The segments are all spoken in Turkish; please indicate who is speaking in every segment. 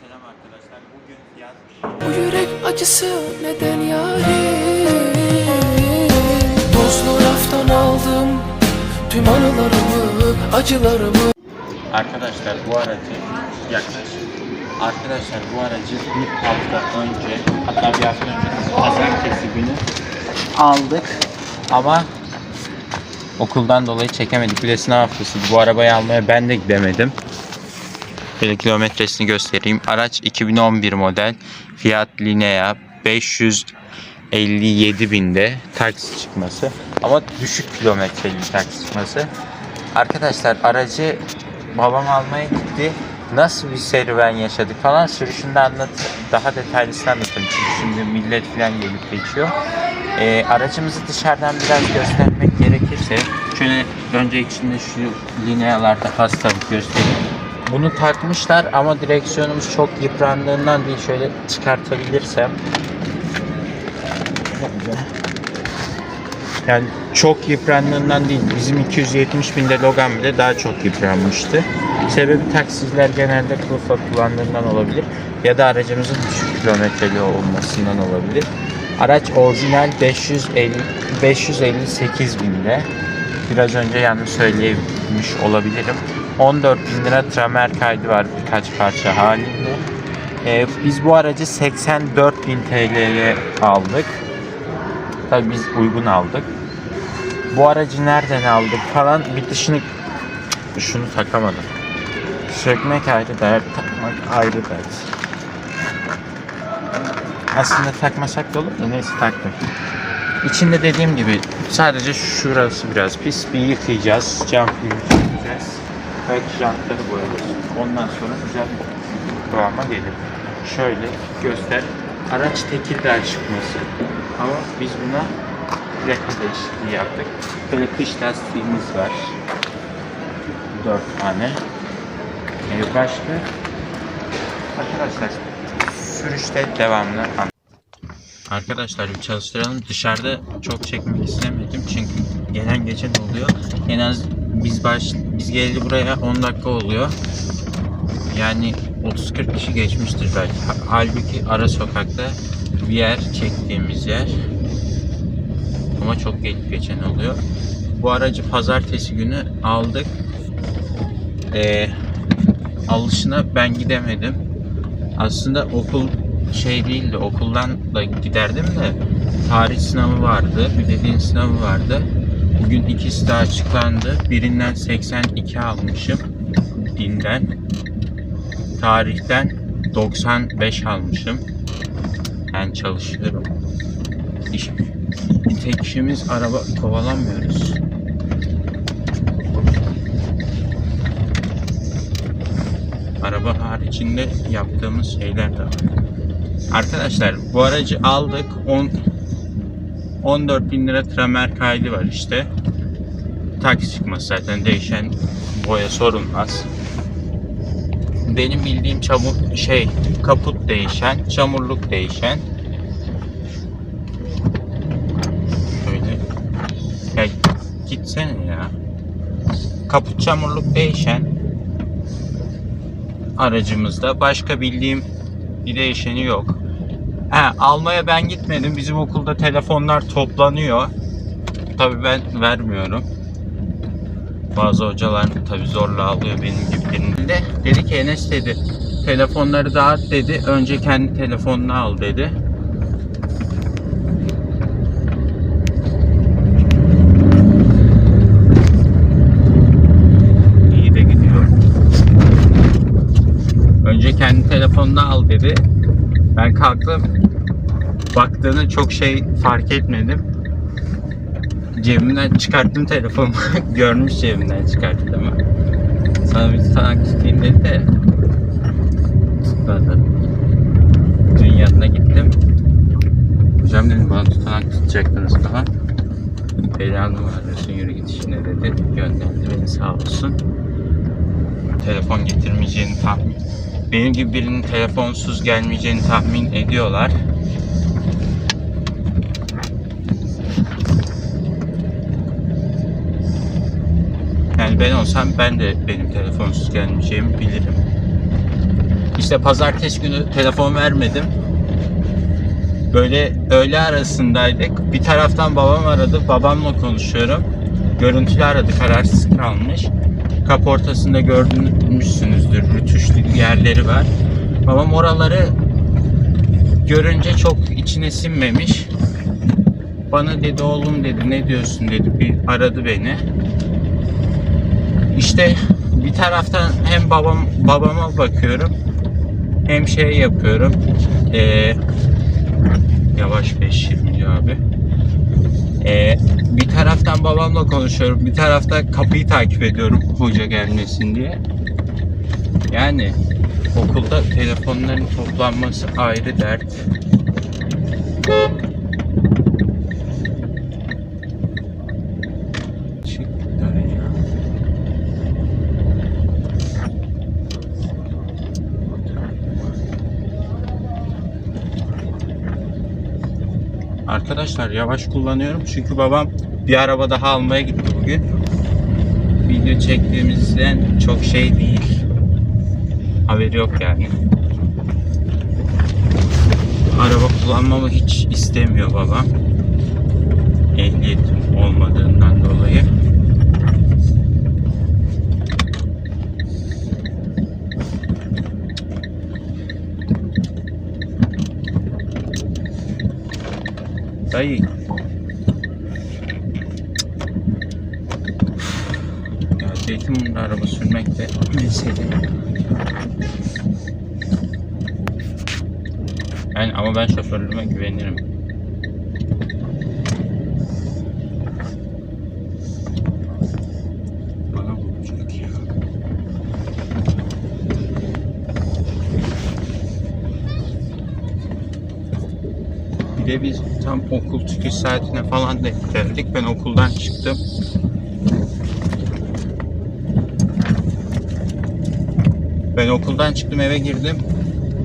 Speaker 1: selam arkadaşlar. Bugün fiyat
Speaker 2: Bu yürek acısı neden yarim Tozlu raftan aldım Tüm anılarımı, acılarımı
Speaker 1: Arkadaşlar bu aracı yaklaş. Arkadaşlar bu aracı bir hafta önce hatta bir hafta önce pazartesi günü aldık ama okuldan dolayı çekemedik. Bir de sınav haftası. Bu arabayı almaya ben de gidemedim. Şöyle kilometresini göstereyim. Araç 2011 model. Fiat Linea 557 binde taksi çıkması. Ama düşük kilometreli taksi çıkması. Arkadaşlar aracı babam almaya gitti. Nasıl bir serüven yaşadık falan sürüşünde anlat daha detaylısını anlatırım. Çünkü şimdi millet falan gelip geçiyor. Ee, aracımızı dışarıdan biraz göstermek gerekirse şöyle önce içinde şu linealarda hastalık göstereyim. Bunu takmışlar ama direksiyonumuz çok yıprandığından değil şöyle çıkartabilirsem. Yani çok yıprandığından değil. Bizim 270 binde Logan bile daha çok yıpranmıştı. Sebebi taksiciler genelde kılıfa kullandığından olabilir. Ya da aracımızın düşük kilometreli olmasından olabilir. Araç orijinal 550, 558 binde. Biraz önce yanlış söyleyemiş olabilirim. 14 bin lira tramer kaydı var birkaç parça halinde. Ee, biz bu aracı 84 bin TL'ye aldık. Tabii biz uygun aldık. Bu aracı nereden aldık falan bir dışını şunu takamadım. Sökmek ayrı dert, takmak ayrı dert. Aslında takmasak da olur da neyse taktık. İçinde dediğim gibi sadece şurası biraz pis. Bir yıkayacağız. Cam filmi Belki jantları boyarız. Ondan sonra güzel bir kıvama gelir. Şöyle göster. Araç Tekirdağ çıkması. Ama biz buna plaka değişikliği yaptık. Böyle kış lastiğimiz var. Dört tane. Ee, başka Arkadaşlar sürüşte devamlı Arkadaşlar bir çalıştıralım. Dışarıda çok çekmek istemedim çünkü gelen geçen oluyor. En az biz baş biz geldi buraya 10 dakika oluyor. Yani 30-40 kişi geçmiştir belki. Ha- Halbuki ara sokakta bir yer çektiğimiz yer. Ama çok gelip geçen oluyor. Bu aracı pazartesi günü aldık. Ee, alışına ben gidemedim. Aslında okul şey değildi. Okuldan da giderdim de tarih sınavı vardı. Bir de sınavı vardı. Bugün ikisi de açıklandı. Birinden 82 almışım. Dinden. Tarihten 95 almışım. Ben çalışıyorum. İş, tek işimiz araba kovalamıyoruz. Araba haricinde yaptığımız şeyler de var. Arkadaşlar bu aracı aldık. 10 14 bin lira tramer kaydı var işte. Taksi çıkması zaten değişen boya sorulmaz. Benim bildiğim çamur şey kaput değişen, çamurluk değişen. Şöyle. Ya gitsene ya. Kaput çamurluk değişen aracımızda. Başka bildiğim bir değişeni yok. He, almaya ben gitmedim. Bizim okulda telefonlar toplanıyor. Tabii ben vermiyorum. Bazı hocalar tabii zorla alıyor benim gibi birini de. Dedi ki Enes dedi telefonları dağıt dedi. Önce kendi telefonunu al dedi. İyi de gidiyor. Önce kendi telefonunu al dedi. Ben kalktım. Baktığını çok şey fark etmedim. Cebimden çıkarttım telefonu. Görmüş cebimden çıkarttım. Sana bir tutanak tutayım dedi de tutmadı. Dün yanına gittim. Hocam dedim bana tutanak tutacaktınız falan. Belanı mı arıyorsun yürü git işine dedi. Gönderdi beni sağ olsun. Telefon getirmeyeceğini tahmin benim gibi birinin telefonsuz gelmeyeceğini tahmin ediyorlar. Yani ben olsam ben de benim telefonsuz gelmeyeceğimi bilirim. İşte pazartesi günü telefon vermedim. Böyle öğle arasındaydık. Bir taraftan babam aradı. Babamla konuşuyorum. Görüntülü aradı. Kararsız kalmış. Kapı ortasında görmüşsünüzdür. Rütüşlü yerleri var. Babam oraları görünce çok içine sinmemiş. Bana dedi oğlum dedi ne diyorsun dedi bir aradı beni. İşte bir taraftan hem babam babama bakıyorum hem şey yapıyorum. Ee, yavaş 520 abi. Ee, bir taraftan babamla konuşuyorum. Bir taraftan kapıyı takip ediyorum hoca gelmesin diye. Yani okulda telefonların toplanması ayrı dert. Çık ya. Arkadaşlar yavaş kullanıyorum çünkü babam bir araba daha almaya gitti bugün. Video çektiğimizden çok şey değil. Haberi yok yani. Araba kullanmamı hiç istemiyor babam. Ehliyetim olmadığından dolayı. Dayı. Ya Zeytinburnu'nda araba sürmek de. Yani ama ben şoförlüğüme güvenirim. De biz tam okul çıkış saatine falan denk geldik. Ben okuldan çıktım. Ben okuldan çıktım eve girdim.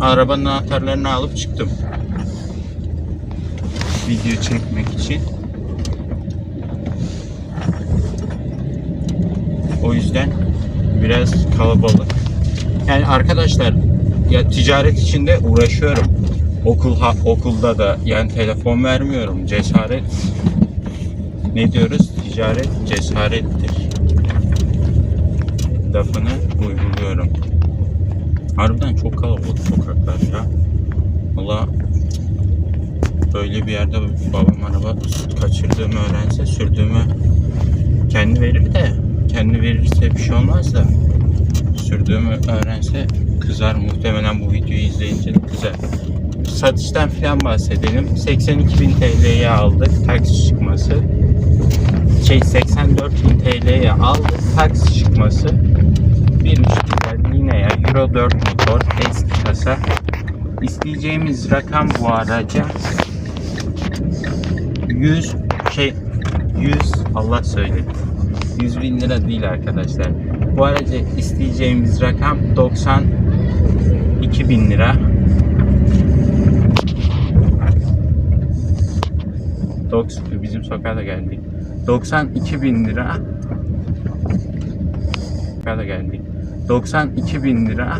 Speaker 1: Arabanın anahtarlarını alıp çıktım. Video çekmek için. O yüzden biraz kalabalık. Yani arkadaşlar ya ticaret içinde uğraşıyorum. Okul ha, okulda da yani telefon vermiyorum. Cesaret ne diyoruz? Ticaret cesarettir. Lafını uyguluyorum. Harbiden çok kalabalık sokaklar ya. Valla böyle bir yerde babam araba kaçırdığımı öğrense sürdüğümü kendi verir de kendi verirse bir şey olmaz da sürdüğümü öğrense kızar muhtemelen bu videoyu izleyince kızar. Satıştan falan bahsedelim. 82 bin TL'ye aldık taksi çıkması. Şey 84 bin TL'ye aldık taksi çıkması. 1.5 güzel yine ya Euro 4 motor eski kasa. İsteyeceğimiz rakam bu araca 100 şey 100 Allah söyledi. 100 bin lira değil arkadaşlar. Bu araca isteyeceğimiz rakam 92 bin lira. 90, bizim sokağa da geldik. 92 bin lira. Sokağa da geldik. 92 bin lira.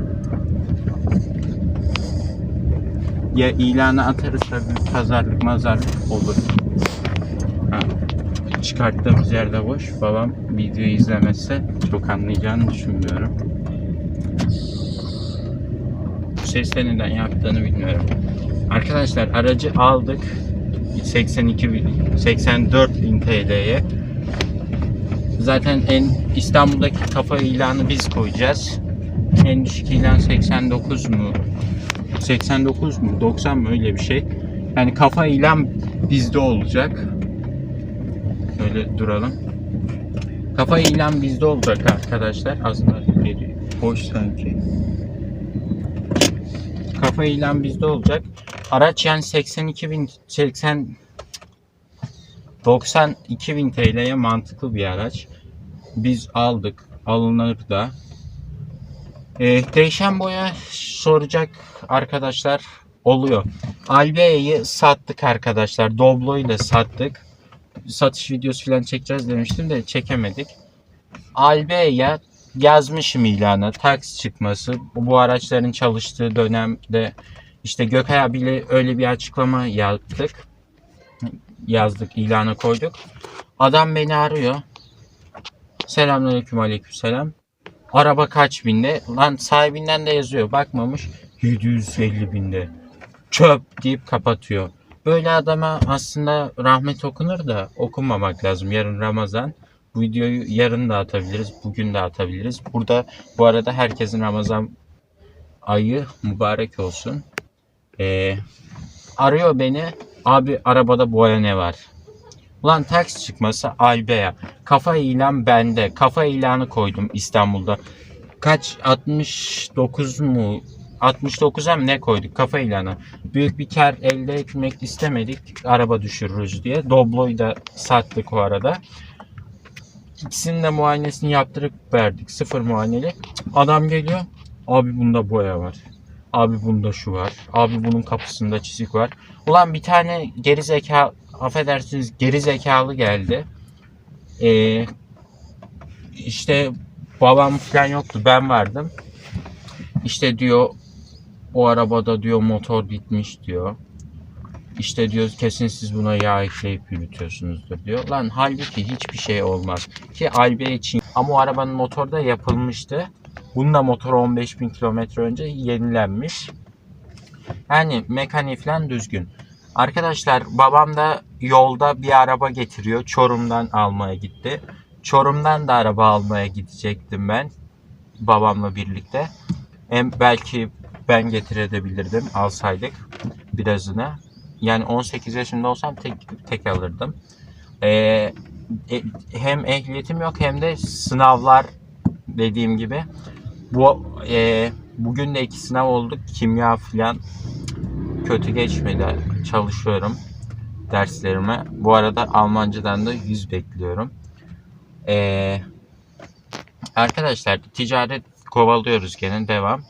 Speaker 1: Ya ilanı atarız tabii pazarlık mazarlık olur. Ha. Çıkarttığımız yerde boş. Babam videoyu izlemezse çok anlayacağını düşünmüyorum. Bu sesle neden yaptığını bilmiyorum. Arkadaşlar aracı aldık. 82 bin, 84 bin TL'ye. Zaten en İstanbul'daki kafa ilanı biz koyacağız. En düşük ilan 89 mu? 89 mu? 90 mı? Öyle bir şey. Yani kafa ilan bizde olacak. Böyle duralım. Kafa ilan bizde olacak arkadaşlar. Aslında. Hoş sanki. Kafa ilan bizde olacak. Araç yani 82 bin 80 92 bin TL'ye mantıklı bir araç. Biz aldık. Alınır da. Ee, değişen boya soracak arkadaşlar oluyor. Albea'yı sattık arkadaşlar. Doblo'yu da sattık. Satış videosu falan çekeceğiz demiştim de çekemedik. Albea yazmışım ilana taksi çıkması bu araçların çalıştığı dönemde işte Gökay abiyle öyle bir açıklama yaptık. Yazdık ilana koyduk. Adam beni arıyor. Selamünaleyküm aleykümselam. Araba kaç binde? Lan sahibinden de yazıyor. Bakmamış. 750 binde. Çöp deyip kapatıyor. Böyle adama aslında rahmet okunur da okunmamak lazım. Yarın Ramazan. Bu videoyu yarın da atabiliriz. Bugün de atabiliriz. Burada bu arada herkesin Ramazan ayı mübarek olsun. Ee, arıyor beni. Abi arabada boya ne var? Ulan taksi çıkması Albeya. Kafa ilan bende. Kafa ilanı koydum İstanbul'da. Kaç? 69 mu? 69'a mı ne koyduk? Kafa ilanı. Büyük bir kar elde etmek istemedik. Araba düşürürüz diye. Doblo'yu da sattık o arada. İkisinin de muayenesini yaptırıp verdik. Sıfır muayeneli. Adam geliyor. Abi bunda boya var. Abi bunda şu var. Abi bunun kapısında çizik var. Ulan bir tane geri zeka affedersiniz geri zekalı geldi. Ee, işte babam falan yoktu. Ben vardım. İşte diyor o arabada diyor motor gitmiş diyor. İşte diyor kesin siz buna yağ ekleyip yürütüyorsunuzdur diyor. Lan halbuki hiçbir şey olmaz. Ki Albe için ama o arabanın motoru da yapılmıştı. Bunun da motoru 15 bin kilometre önce yenilenmiş. Yani mekaniği falan düzgün. Arkadaşlar babam da yolda bir araba getiriyor. Çorum'dan almaya gitti. Çorum'dan da araba almaya gidecektim ben. Babamla birlikte. Hem belki ben getirebilirdim alsaydık birazını. Yani 18 yaşında olsam tek tek alırdım. Ee, e, hem ehliyetim yok hem de sınavlar dediğim gibi. Bu e, bugün de iki sınav olduk. Kimya falan kötü geçmedi. Çalışıyorum derslerime. Bu arada Almancadan da 100 bekliyorum. Ee, arkadaşlar ticaret kovalıyoruz gene devam.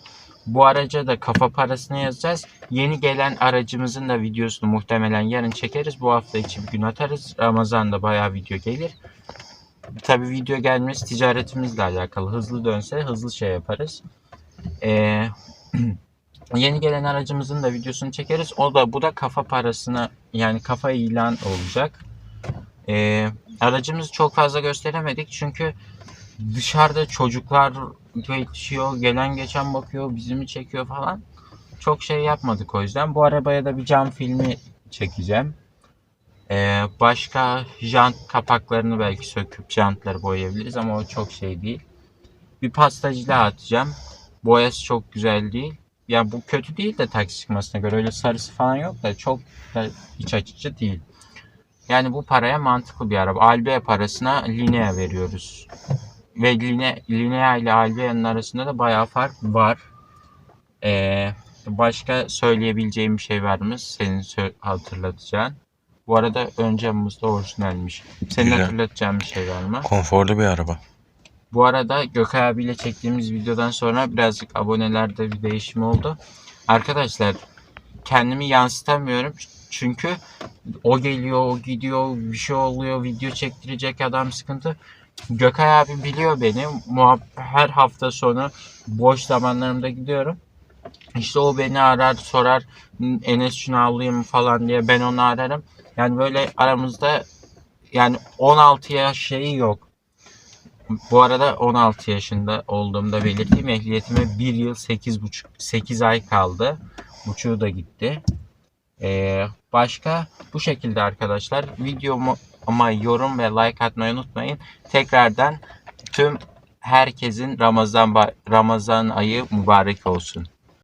Speaker 1: Bu araca da kafa parasını yazacağız. Yeni gelen aracımızın da videosunu muhtemelen yarın çekeriz. Bu hafta içi bir gün atarız. Ramazan'da bayağı video gelir. Tabi video gelmesi ticaretimizle alakalı. Hızlı dönse hızlı şey yaparız. Ee, yeni gelen aracımızın da videosunu çekeriz. O da bu da kafa parasına yani kafa ilan olacak. Ee, aracımızı çok fazla gösteremedik çünkü dışarıda çocuklar geçiyor, gelen geçen bakıyor, bizimi çekiyor falan. Çok şey yapmadık o yüzden. Bu arabaya da bir cam filmi çekeceğim. Ee, başka jant kapaklarını belki söküp jantları boyayabiliriz ama o çok şey değil. Bir pastacılığa atacağım. Boyası çok güzel değil. Ya bu kötü değil de taksi çıkmasına göre öyle sarısı falan yok da çok da iç açıcı değil. Yani bu paraya mantıklı bir araba. Albea parasına Linea veriyoruz. Ve Linea, Linea ile Albea'nın arasında da bayağı fark var. Ee, başka söyleyebileceğim bir şey var mı? Senin hatırlatacağın. Bu arada ön camımız da orijinalmiş. Senin
Speaker 3: Güzel.
Speaker 1: hatırlatacağın bir şey var mı?
Speaker 3: Konforlu bir araba.
Speaker 1: Bu arada Gökay abiyle çektiğimiz videodan sonra birazcık abonelerde bir değişim oldu. Arkadaşlar kendimi yansıtamıyorum. Çünkü o geliyor, o gidiyor, bir şey oluyor, video çektirecek adam sıkıntı. Gökay abi biliyor beni. Her hafta sonu boş zamanlarımda gidiyorum. İşte o beni arar, sorar Enes şunu alayım falan diye ben onu ararım. Yani böyle aramızda yani 16 yaş şeyi yok. Bu arada 16 yaşında olduğumda belirteyim. Ehliyetime 1 yıl 8 buçuk 8 ay kaldı. Buçuğu da gitti. Ee, başka bu şekilde arkadaşlar. Videomu ama yorum ve like atmayı unutmayın. Tekrardan tüm herkesin Ramazan Ramazan ayı mübarek olsun.